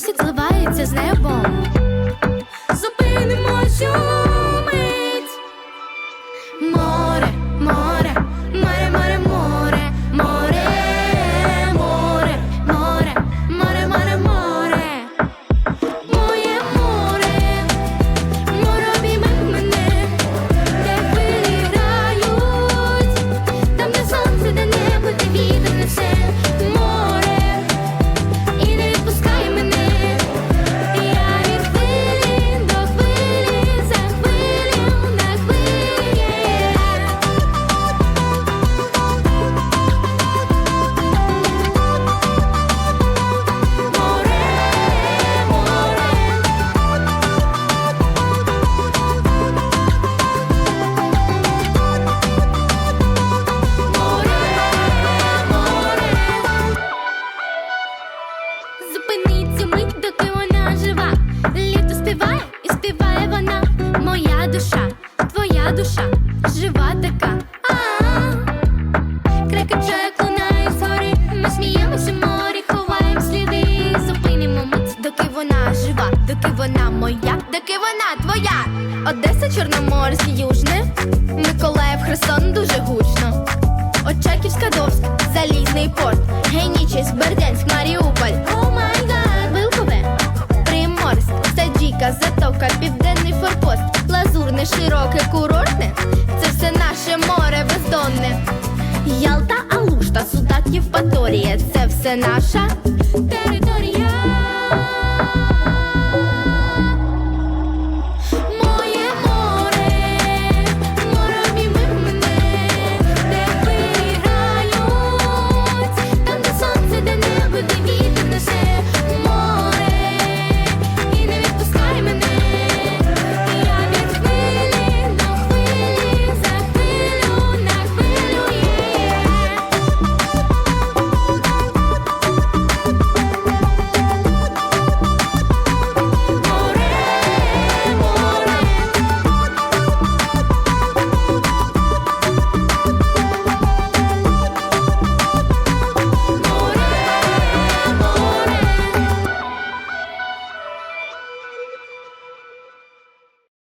місяць зливається з небом. Жива така. А-а. Крики вже лунають згори. Ми сміємося, морі, ховаємо сліди. Зупинимо мить, доки вона жива, доки вона моя, доки вона твоя. Одеса, Чорноморськ, Южне, Миколаїв, Херсон дуже гучно. Очаківська Довськ, Залізний порт, Генічіс, Бердянськ, Маріуполь. О май гад, Вилкове, Приморськ, Саджіка, Затока, Південний Форпост, Лазурне, широке, курортне. Це все наше море бездонне. Ялта, Алушта, Судак, Євпаторія Це все наша